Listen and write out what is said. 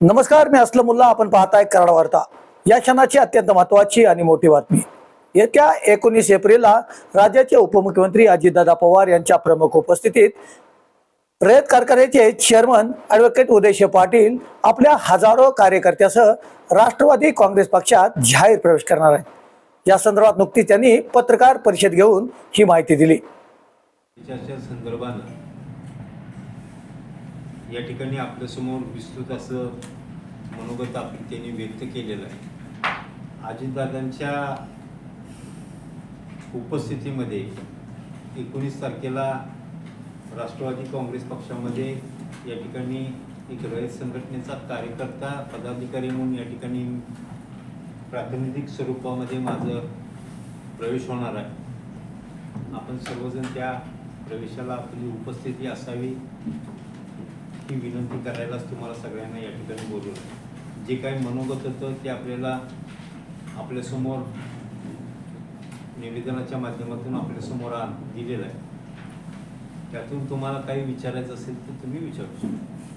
नमस्कार मी असलमुल्ला आपण पाहताय कराड वार्ता. या क्षणाची अत्यंत महत्वाची आणि मोठी बातमी. येत्या एकोणीस एप्रिलला राज्याचे उपमुख्यमंत्री अजितदादा पवार यांच्या प्रमुख उपस्थितीत रयत कारखान्याचे चेअरमन ॲडव्होकेट उदयशे पाटील आपल्या हजारो कार्यकर्त्यासह राष्ट्रवादी काँग्रेस पक्षात जाहीर प्रवेश करणार आहेत. या संदर्भात नुकतीच त्यांनी पत्रकार परिषद घेऊन ही माहिती दिली. चर्चा या ठिकाणी आपल्यासमोर विस्तृत असं मनोगत आपण त्यांनी व्यक्त केलेलं आहे. अजितदादांच्या उपस्थितीमध्ये एकोणीस तारखेला राष्ट्रवादी काँग्रेस पक्षामध्ये या ठिकाणी एक रयत संघटनेचा कार्यकर्ता पदाधिकारी म्हणून या ठिकाणी प्रातिनिधिक स्वरूपामध्ये माझं प्रवेश होणार आहे. आपण सर्वजण त्या प्रवेशाला आपली उपस्थिती असावी. ही विनंती करायलाच तुम्हाला सगळ्यांना या ठिकाणी बोलवलं. जे काही मनोगत होतं ते आपल्याला आपल्यासमोर निवेदनाच्या माध्यमातून आपल्यासमोर आण दिलेलं आहे. त्यातून तुम्हाला काही विचारायचं असेल तर तुम्ही विचारू शकता.